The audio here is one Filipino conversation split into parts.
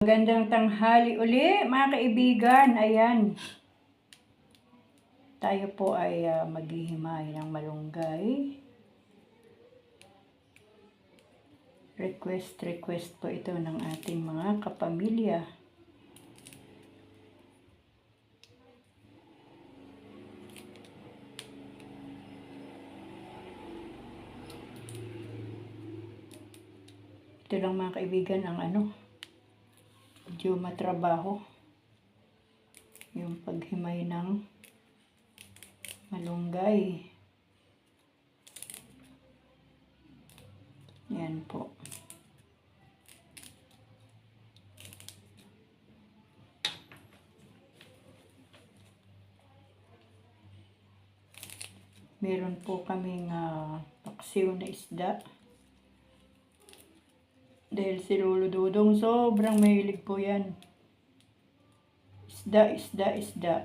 Magandang tanghali uli, mga kaibigan. Ayan. Tayo po ay ah, maghihimay ng malunggay. Request, request po ito ng ating mga kapamilya. Ito lang mga kaibigan ang ano, medyo matrabaho yung paghimay ng malunggay. Yan po. Meron po kaming uh, paksiw na isda. Dahil si Lolo Dudong sobrang mahilig po yan. Isda, isda, isda.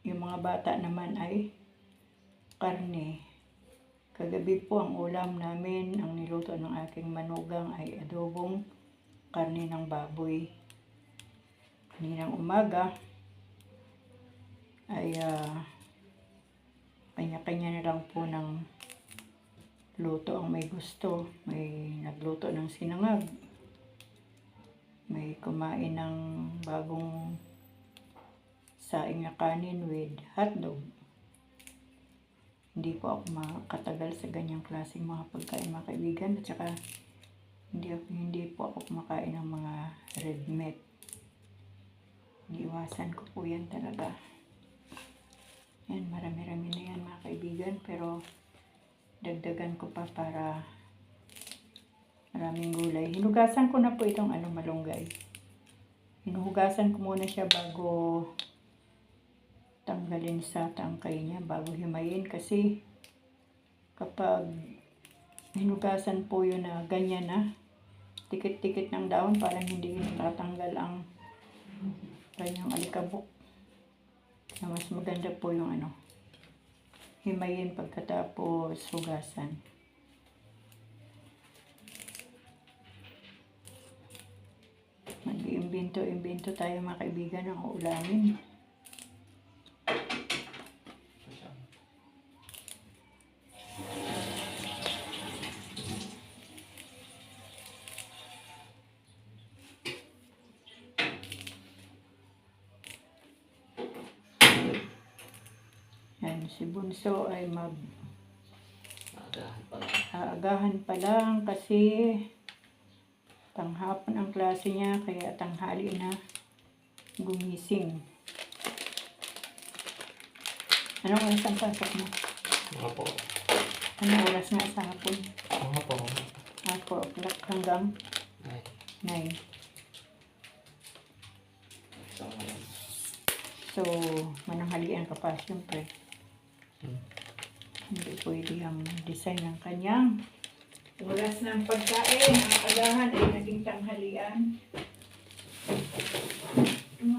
Yung mga bata naman ay karne. Kagabi po ang ulam namin, ang niluto ng aking manugang ay adobong karne ng baboy. Kaninang umaga ay ah, kanya-kanya na lang po ng luto ang may gusto. May nagluto ng sinangag. May kumain ng bagong saing na kanin with hotdog. Hindi po ako makatagal sa ganyang klaseng mga pagkain mga kaibigan. At saka hindi, ako, hindi po ako kumakain ng mga red meat. Iwasan ko po yan talaga. Yan, marami-rami na yan mga kaibigan. Pero dagdagan ko pa para maraming gulay. Hinugasan ko na po itong ano malunggay. Hinuhugasan ko muna siya bago tanggalin sa tangkay niya, bago himayin kasi kapag hinugasan po yun na ganyan na, tikit-tikit ng daon parang hindi natatanggal ang kanyang alikabok. Na mas maganda po yung ano, himayin pagkatapos hugasan. Mag-iimbento-imbento tayo mga kaibigan ng ulamin. Yan, si Bunso ay mag aagahan pa lang kasi tanghapon ang klase niya kaya tanghali na gumising. Anong oras ang pasok mo? Mga po. Anong oras nga sa hapon? Mga po. Ah, 4 o'clock hanggang Ay, 9. so, ngayon. So, mananghalian ka pa, siyempre. Hmm. Hindi pwede ang design ng kanyang oras ng pagkain. Ang agahan ay naging tanghalian. Mo.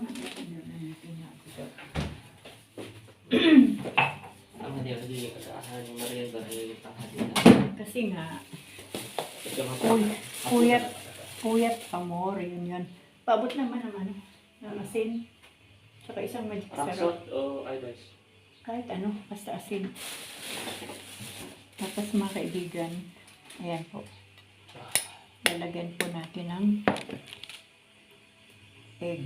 Kasi nga, Uy, puyat, puyat amor, yun yun. Paabot naman ang ano, ng asin. Tsaka isang magic sarap. Rock o ice? Kahit ano, basta asin. Tapos mga kaibigan, ayan po. Lalagyan po natin ng egg. Ayan.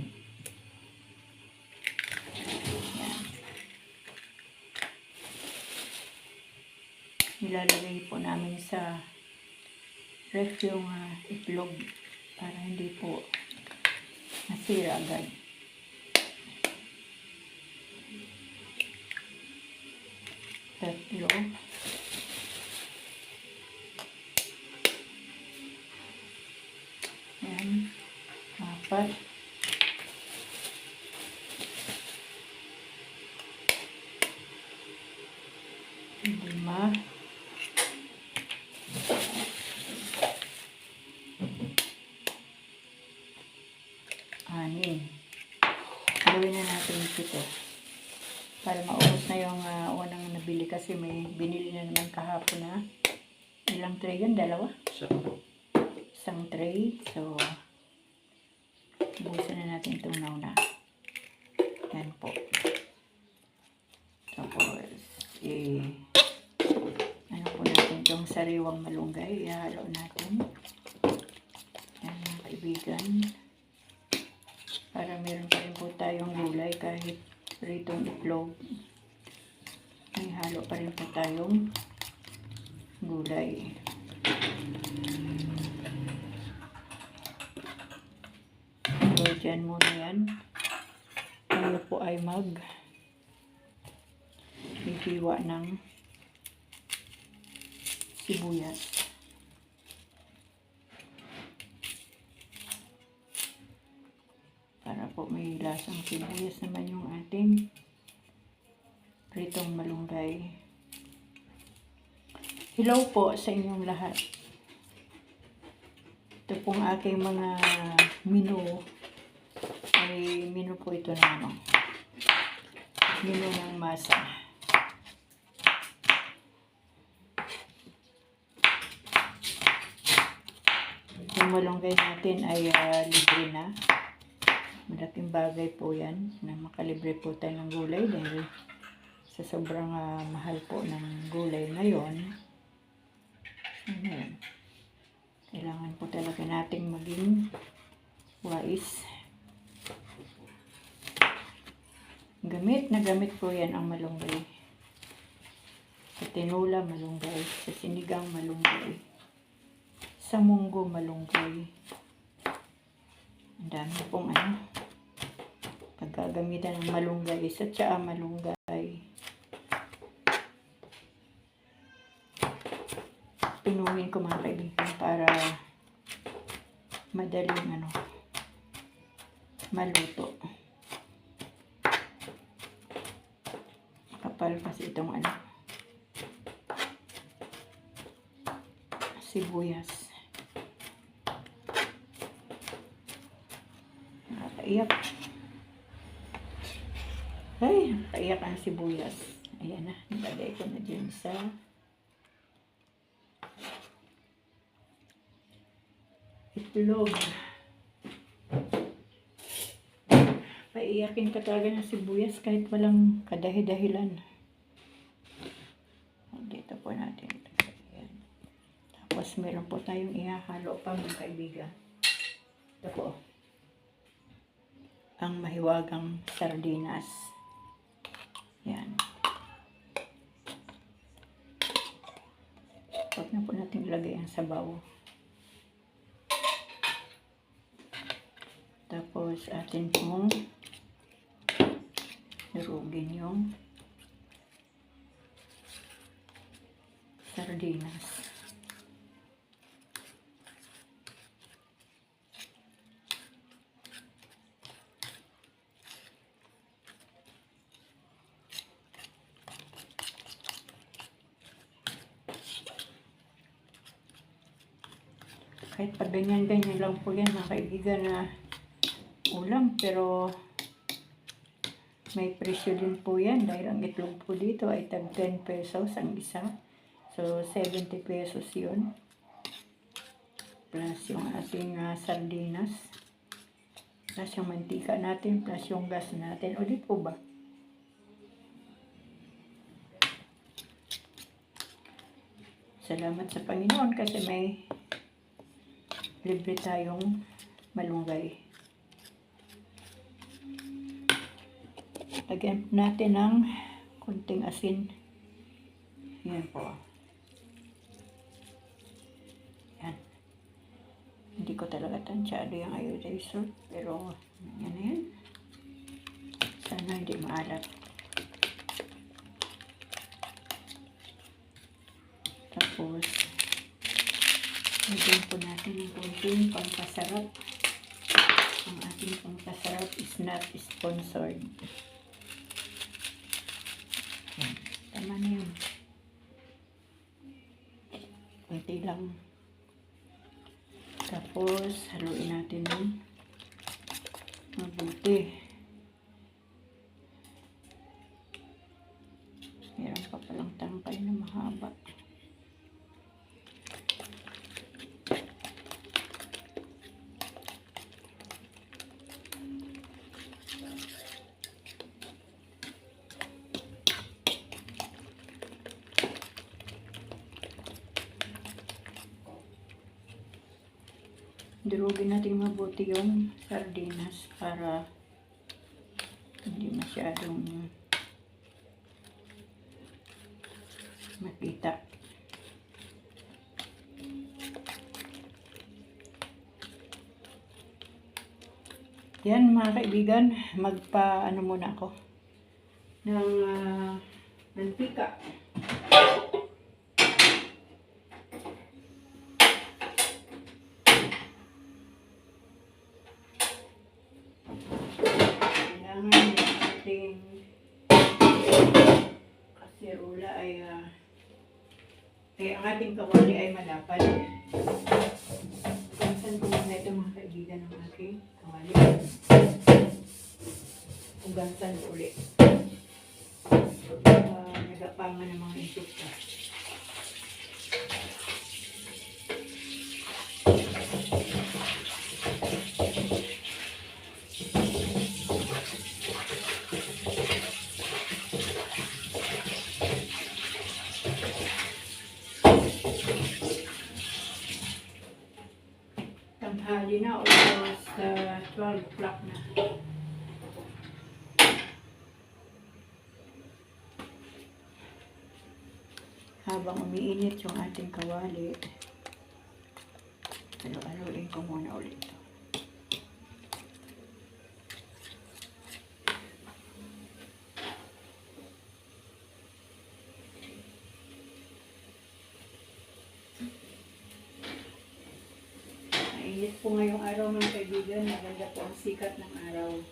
Nilalagay po namin sa ref yung ah, itlog para hindi po masira agad. Tatlo. Ayan. Gawin na natin ito. Para maubos na yung ah, unang nabili kasi may binili na naman kahapon na. Ilang tray yun? Dalawa? Siya po. Isang tray. So, Busan na natin itong nauna. Yan po. Tapos, eh, ano po natin itong sariwang malunggay. Ihalo natin. Yan mga kaibigan. Para meron pa rin po tayong gulay kahit pritong itlog. May halo pa rin po tayong gulay. So, dyan muna yan. Tayo po ay mag hihiwa ng sibuyas. Para po may lasang sibuyas naman yung ating pritong malunggay. Hello po sa inyong lahat. Ito pong aking mga menu ay menu po ito na ano. Ng masa. Yung malunggay natin ay ah, libre na. Malaking bagay po yan na makalibre po tayo ng gulay dahil sa sobrang ah, mahal po ng gulay ngayon. Ano yan? Kailangan po talaga nating maging wais. Gamit na gamit po yan ang malunggay. Sa tinula malunggay, sa sinigang malunggay, sa munggo malunggay. Ang dami pong ano, pagkagamitan ng malunggay, sa tsaa malunggay. Pinuhin ko mga kaibigan para madaling ano, maluto. Kapal kasi itong ano, sibuyas. Nakakaiyak. Ay, nakakaiyak ang sibuyas. Ayan na, nilagay ko na dyan sa itlog. Paiyakin ka talaga ng sibuyas kahit walang kadahi-dahilan. Dito po natin. Ayan. Tapos meron po tayong ihahalo pa mga kaibigan. Ito po. Ang mahiwagang sardinas. Yan. Huwag na po natin ilagay ang sabaw. Tapos atin pong durugin yung sardinas. Kahit pag ganyan-ganyan lang po yan, mga kaibigan na ulam. Pero may presyo din po yan dahil ang itlog po dito ay tag 10 pesos ang isa. So, 70 pesos yun. Plus yung ating ah, sardinas. Plus yung mantika natin. Plus yung gas natin. O di po ba? Salamat sa Panginoon kasi may libre tayong malunggay. Lagyan natin ng kunting asin. Yan po. Yan. Hindi ko talaga tansyado yung iodized salt. Pero, yan na yan. Sana hindi maalat. Tapos, lagyan po natin ng kunting pampasarap. Ang ating pampasarap is not sponsored. Yan. Tama na yun. Kunti lang. Tapos, haluin natin ng mabuti. Meron pa palang tangkay na mahaba. Durugin natin mabuti yung sardinas para hindi masyadong makita. Yan mga kaibigan, magpa ano muna ako ng uh, mantika. Kailangan yung ating kasirula ay ah, eh, ang ating kawali ay malapad. Ugasan ko muna ito mga kaibigan ng aking kawali. Ugasan ulit. Uh, nagapangan ng mga insulta. tanghali na o sa 12 o'clock na. Habang umiinit yung ating kawali, alo-aloin ko muna ulit Mainit po ngayong araw mga kaibigan. Maganda po ang sikat ng araw.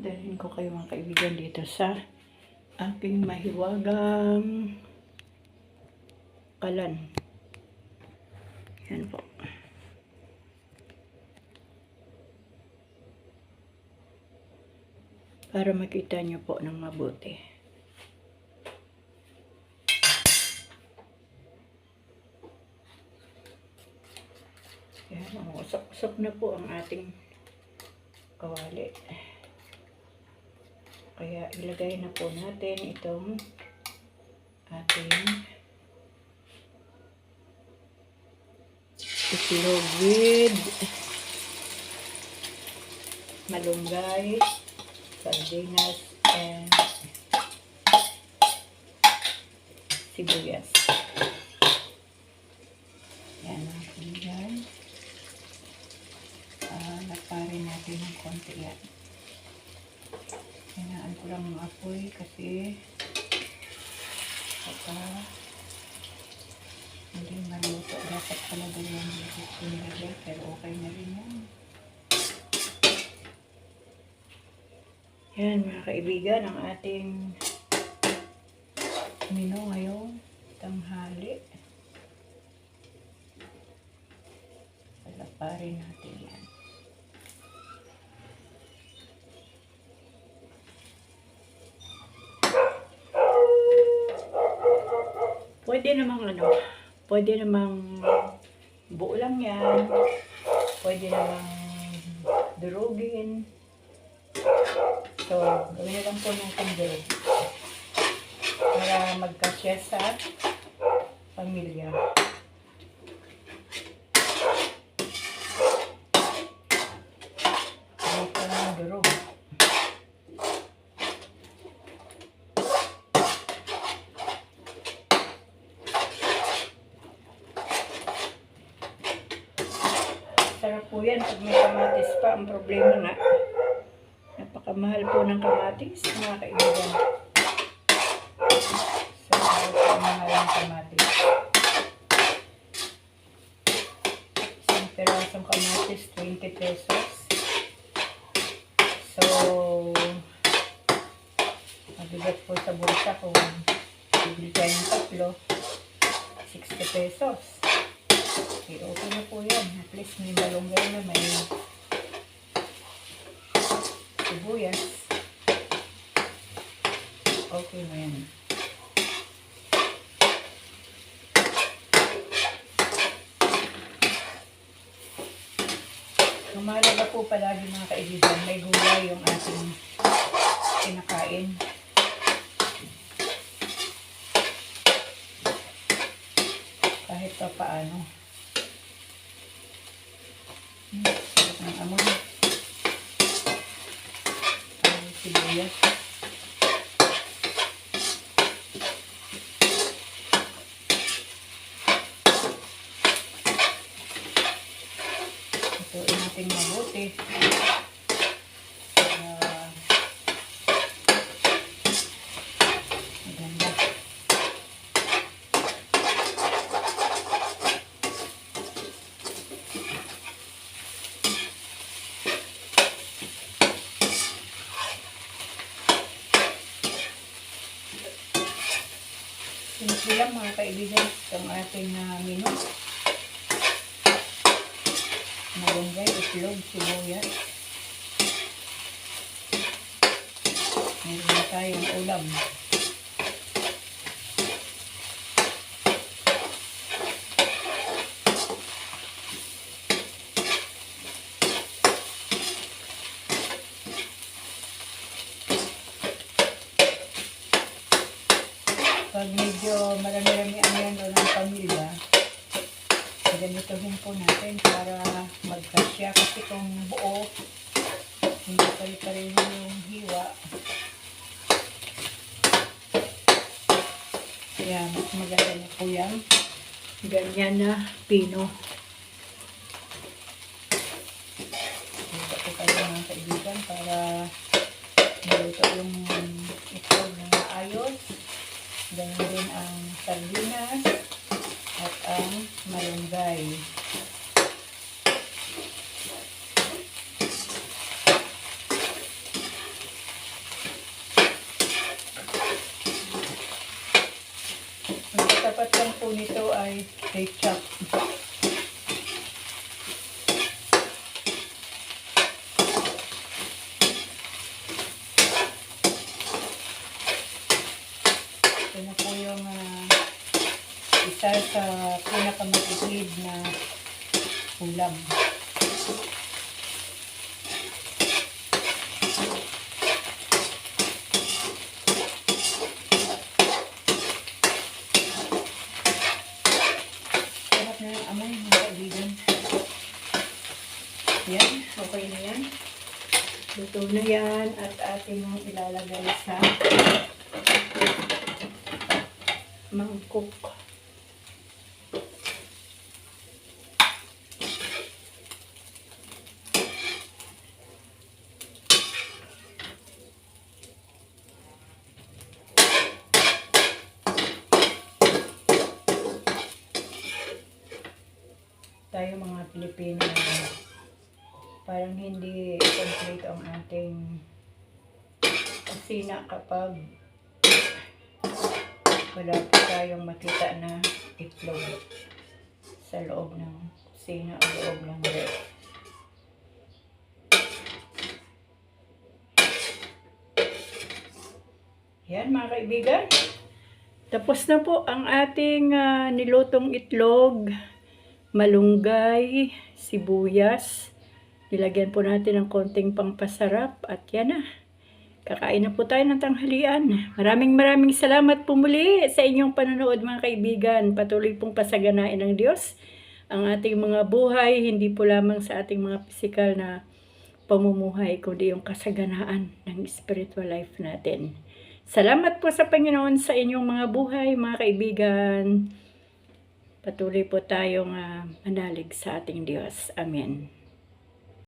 Dalhin ko kayo mga kaibigan dito sa aking mahiwagang kalan. Yan po. Para makita nyo po ng mabuti. Yan, usok-usok na po ang ating kawali. Kaya ilagay na po natin itong ating itlog with malunggay, sardinas, and sibuyas. Yan mga kaibigan. Uh, laparin natin ng konti yan. Hinaan ko lang ang apoy kasi baka hindi maluto. Dapat pala dalawang bisis ko nilagay pero okay na rin yan. Yan mga kaibigan ang ating menu ngayong tanghali. Palaparin natin yan. Pwede namang ano, pwede namang buo lang yan. Pwede namang durugin. So, gawin na lang po natin durug. Para magkasya sa pamilya. Gawin ko lang durug. Sarap po yan pag may kamatis pa. Ang problema nga, napakamahal po ng kamatis, mga kaibigan. So, mahal ang kamatis. Isang pirasong kamatis, 20 pesos. So, mabigat po sa bulsa kung bibili kayo ng tatlo, 60 pesos. Okay, okay na po yan. At least may malunggay na may sibuyas. Okay na yan. Ang mahalaga po palagi mga kaibigan, may gulay yung ating kinakain. Kahit pa paano. Hmm, sarap ng amoy. Ang sibuyas. Ituin natin mabuti. Para maganda. Simple lang mga kaibigan itong ating uh, menu. Malunggay, itlog, sibuyas. Meron na tayong ulam. Pag medyo marami-rami ang yan doon ng pamilya, ganituhin po natin para magkasya kasi kung buo, hindi pare-pareho yung hiwa. Kaya mas maganda na po yan. Ganyan na pino. Dito po kayo mga kaibigan para maluto yung itlog na maayos. Ganyan din ang sardinas at ang malunggay. Ang tapat lang po nito ay ketchup. Ito na po yung ah, isa sa pinakamatipid na ulam. Sarap na yung amoy mga kaibigan. Yan, okay na yan. Luto na yan at ating ilalagay sa mangkok. Tayo mga Pilipino, parang hindi complete ang ating kusina kapag wala po tayong makita na itlog sa loob ng kusina o loob ng ref. Yan mga kaibigan. Tapos na po ang ating ah, nilutong itlog, malunggay, sibuyas. Nilagyan po natin ng konting pangpasarap at yan na. Kakain na po tayo ng tanghalian. Maraming maraming salamat po muli sa inyong panonood mga kaibigan. Patuloy pong pasaganain ng Diyos ang ating mga buhay, hindi po lamang sa ating mga pisikal na pamumuhay, kundi yung kasaganaan ng spiritual life natin. Salamat po sa Panginoon sa inyong mga buhay, mga kaibigan. Patuloy po tayong ah, manalig sa ating Diyos. Amen.